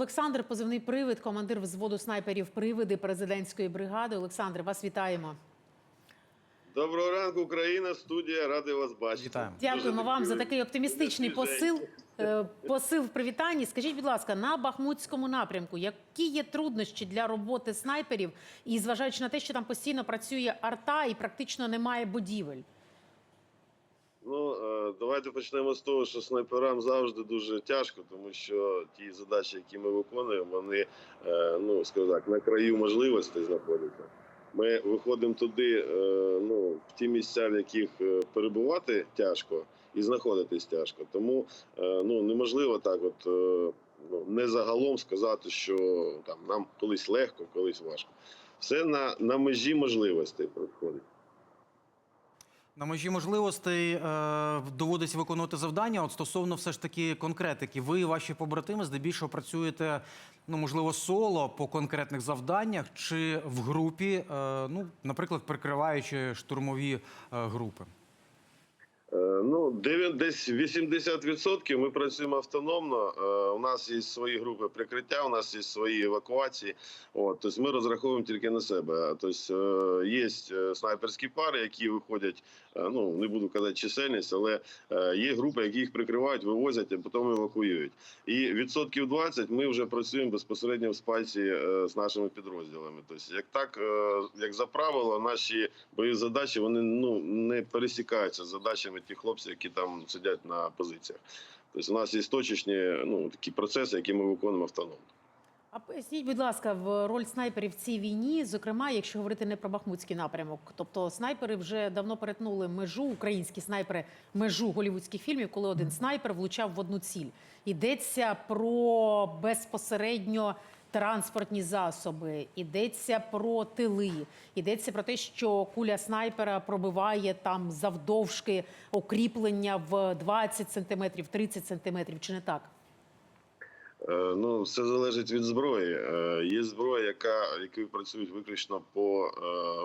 Олександр, позивний привид, командир взводу снайперів привиди президентської бригади. Олександр, вас вітаємо. Доброго ранку, Україна, студія, радий вас бачити. Вітаємо. Дякуємо Дуже вам за такий оптимістичний посил. е, Посил в привітанні. Скажіть, будь ласка, на Бахмутському напрямку, які є труднощі для роботи снайперів, і зважаючи на те, що там постійно працює арта і практично немає будівель? Ну е, давайте почнемо з того, що снайперам завжди дуже тяжко, тому що ті задачі, які ми виконуємо, вони е, ну скажімо так, на краю можливостей знаходяться. Ми виходимо туди, е, ну в ті місця, в яких перебувати тяжко і знаходитись тяжко. Тому ну неможливо так, от ну, не загалом сказати, що там нам колись легко, колись важко. Все на, на межі можливостей проходить. На межі можливостей е, доводиться виконувати завдання. От стосовно все ж таки конкретики, ви і ваші побратими здебільшого працюєте, ну можливо, соло по конкретних завданнях чи в групі, е, ну, наприклад, прикриваючи штурмові е, групи. Е, Ну, десь 80% ми працюємо автономно. Е, У нас є свої групи прикриття, у нас є свої евакуації. От, тобто ми розраховуємо тільки на себе. Тобто е, є снайперські пари, які виходять. Ну не буду казати чисельність, але є групи, які їх прикривають, вивозять, а потім евакуюють. І відсотків 20 ми вже працюємо безпосередньо в спальці з нашими підрозділами. Тобто, як так, як за правило, наші бойові задачі вони ну не пересікаються з задачами тих хлопців, які там сидять на позиціях. Тобто, у нас є точечні ну такі процеси, які ми виконуємо автономно. А поясніть, будь ласка, в роль снайперів в цій війні, зокрема, якщо говорити не про Бахмутський напрямок, тобто снайпери вже давно перетнули межу, українські снайпери межу голівудських фільмів, коли один снайпер влучав в одну ціль. Йдеться про безпосередньо транспортні засоби, йдеться про тили, йдеться про те, що куля снайпера пробиває там завдовжки окріплення в 20 сантиметрів, 30 сантиметрів, чи не так? Е, Ну, все залежить від зброї. Е, Є зброя, яка які працюють виключно по е,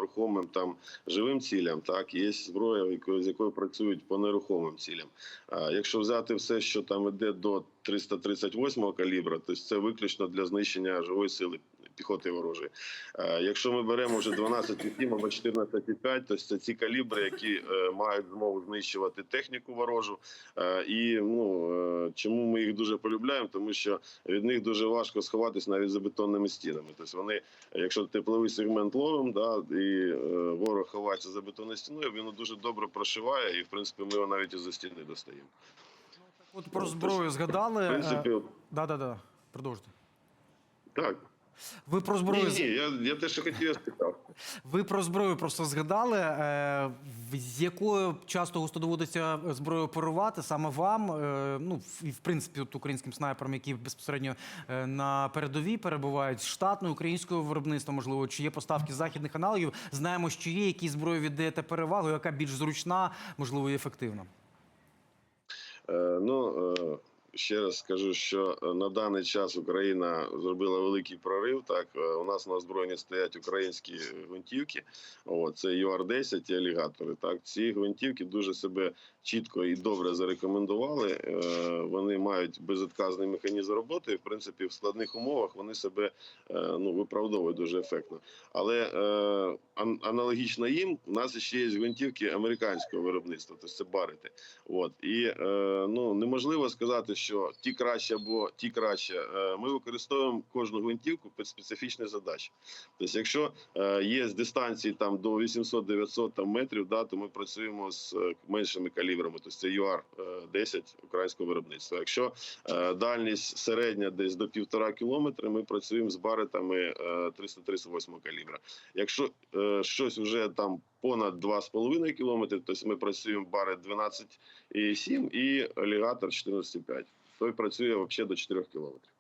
рухомим там живим цілям. Так є зброя, з якою працюють по нерухомим цілям. Якщо взяти все, що там іде до 338-го калібра, то це виключно для знищення живої сили піхоти ворожої. Е, Якщо ми беремо вже 12,7 або 14,5, то це ці калібри, які е, мають змогу знищувати техніку ворожу. Е, І ну чому ми їх дуже полюбляємо? Тому що від них дуже важко сховатись навіть за бетонними стінами. Тобто вони, якщо тепловий сегмент ловимо, да, і ворог ховається за бетонною стіною, він дуже добре прошиває, і в принципі ми його навіть із-за стіни достаємо. От про Ну, зброю згадали. В принципі, Да, да, да. Продовжуйте. так. Ви про зброю ні, я, я те, що хотів, я сказав. Ви про зброю просто згадали. Е, з якою часто густо доводиться зброю оперувати саме вам? Е, ну і в принципі, от українським снайперам, які безпосередньо е, на передовій перебувають з штатної українського виробництва, можливо, чи є поставки західних аналогів. Знаємо, що є які зброї віддаєте перевагу, яка більш зручна, можливо, і ефективна. Е, Ну е, ще раз скажу, що е, на даний час Україна зробила великий прорив. Так Е, у нас на озброєнні стоять українські гвинтівки. О, це ЮАР-10 і алігатори. Так, ці гвинтівки дуже себе чітко і добре зарекомендували. Е, Вони мають безотказний механізм роботи. І, в принципі, в складних умовах вони себе ну виправдовують дуже ефектно. Але аналогічно їм у нас ще є гвинтівки американського виробництва, тобто це барити. От і ну неможливо сказати, що ті краще або ті краще. Е, ми використовуємо кожну гвинтівку під специфічні задачі. Тобто, якщо е, є з дистанції там до 800-900 метрів, да, то ми працюємо з е, меншими калібрами, тобто це ЮАР 10 українського виробництва. Якщо дальність середня десь до півтора кілометри, ми працюємо з баритами е, 338 калібра. Якщо щось вже там понад 2,5 кілометри, тобто ми працюємо бари 12,7 і алігатор 14,5. Той працює взагалі до 4 кілометрів.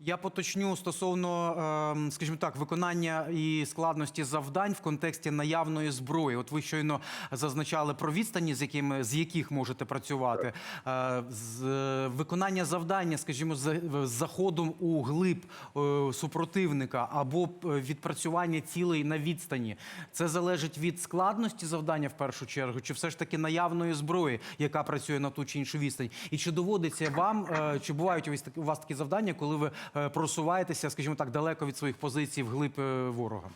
Я поточню стосовно, ем, скажімо так, виконання і складності завдань в контексті наявної зброї. От ви щойно зазначали про відстані, з якими з яких можете працювати. Е, З е, виконання завдання, скажімо, з з заходом у глиб е, супротивника або е, відпрацювання цілей на відстані. Це залежить від складності завдання в першу чергу, чи все ж таки наявної зброї, яка працює на ту чи іншу відстань. І чи доводиться вам, е, чи бувають у вас такі- завдання, коли ви е, просуваєтеся, скажімо так, далеко від своїх позицій вглиб е, ворога?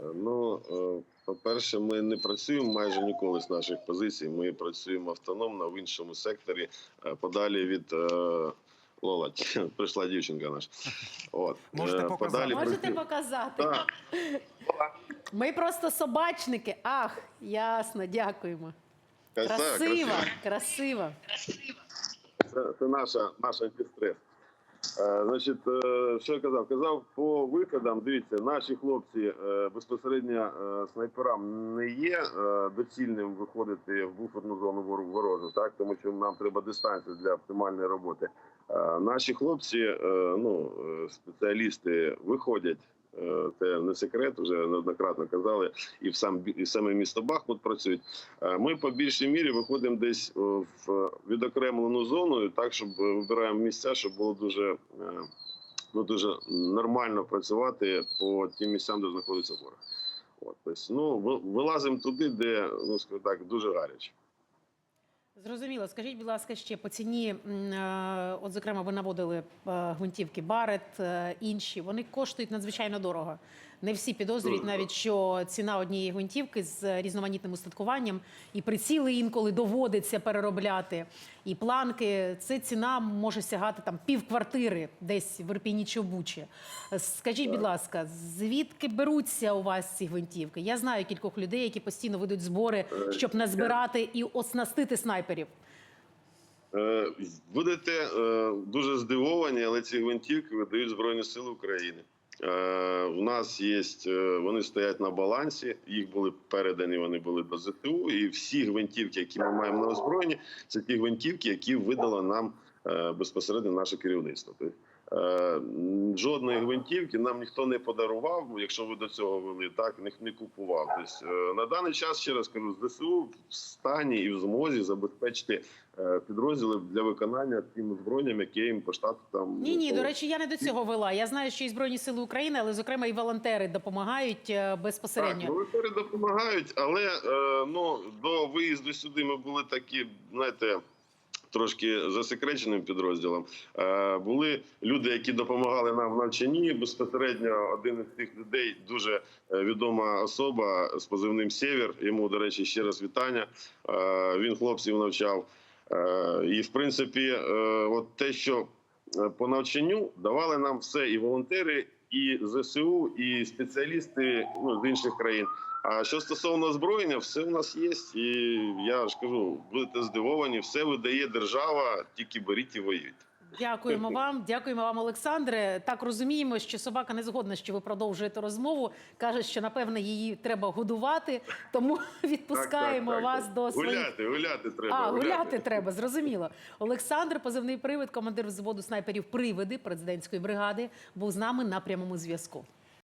Е, Ну, е, по-перше, ми не працюємо майже ніколи з наших позицій. Ми працюємо автономно в іншому секторі, е, подалі від е, Лола. Прийшла дівчинка наша. От. Можете Е, показати. подалі Можете показати? Так. Ми просто собачники. Ах, ясно, дякуємо. Краса, Красиво, красиво. красиво. Це, це наша, наш антистрес. Е, значить, е, що я казав? Казав по виходам. Дивіться, наші хлопці е, безпосередньо снайперам не є доцільним виходити в буферну зону вор- ворожу, так тому що нам треба дистанція для оптимальної роботи. Наші хлопці, ну спеціалісти, виходять. Е, Це не секрет, вже неоднократно казали, і в сам і саме місто Бахмут працюють. Е, Ми по більшій мірі виходимо десь е, в відокремлену зону, так щоб вибираємо місця, щоб було дуже, ну, дуже нормально працювати по тим місцям, де знаходиться ворог. От, тобто, ну, вилазимо туди, де ну так, дуже гаряче. Зрозуміло. Скажіть, будь ласка, ще по ціні, е, от зокрема, ви наводили е, гвинтівки Барет, е, інші. Вони коштують надзвичайно дорого. Не всі підозрюють навіть, що ціна однієї гвинтівки з різноманітним устаткуванням і приціли інколи доводиться переробляти. І планки. Це ціна може сягати там пів квартири десь в Ірпіні чи Бучі. Скажіть, будь ласка, звідки беруться у вас ці гвинтівки? Я знаю кількох людей, які постійно ведуть збори, щоб назбирати і оснастити снайперів. Е, Будете е, дуже здивовані, але ці гвинтівки видають Збройні Сили України. Е, У нас є, е, вони стоять на балансі, їх були передані, вони були до ЗТУ. І всі гвинтівки, які ми маємо на озброєнні, це ті гвинтівки, які видало нам е, безпосередньо наше керівництво. Е, Жодної гвинтівки нам ніхто не подарував, якщо ви до цього вели, так ніхто не купував. Тобто, е, на даний час, ще раз кажу, ЗСУ в стані і в змозі забезпечити е, підрозділи для виконання тим збройням, які їм по штату там Ні, ні, до речі, я не до цього вела. Я знаю, що і збройні сили України, але зокрема і волонтери допомагають е, Так, безпосередньо. волонтери допомагають, але ну до виїзду сюди ми були такі, знаєте. Трошки засекреченим підрозділом Е, були люди, які допомагали нам в навчанні. Безпосередньо один із цих людей дуже е, відома особа з позивним Сєвєр. Йому, до речі, ще раз вітання. Е, він хлопців навчав. І в принципі, от те, що по навчанню давали нам все і волонтери, і ЗСУ, і спеціалісти ну, з інших країн. А що стосовно озброєння, все у нас є. І я ж кажу, будете здивовані, все видає держава, тільки беріть і воюйте. Дякуємо вам, дякуємо вам, Олександре. Так розуміємо, що собака не згодна, що ви продовжуєте розмову. каже, що напевне її треба годувати, тому відпускаємо Так, так, так. вас до своїх. гуляти, гуляти треба. А, гуляти треба, зрозуміло. Олександр, позивний привид, командир взводу снайперів привиди президентської бригади, був з нами на прямому зв'язку.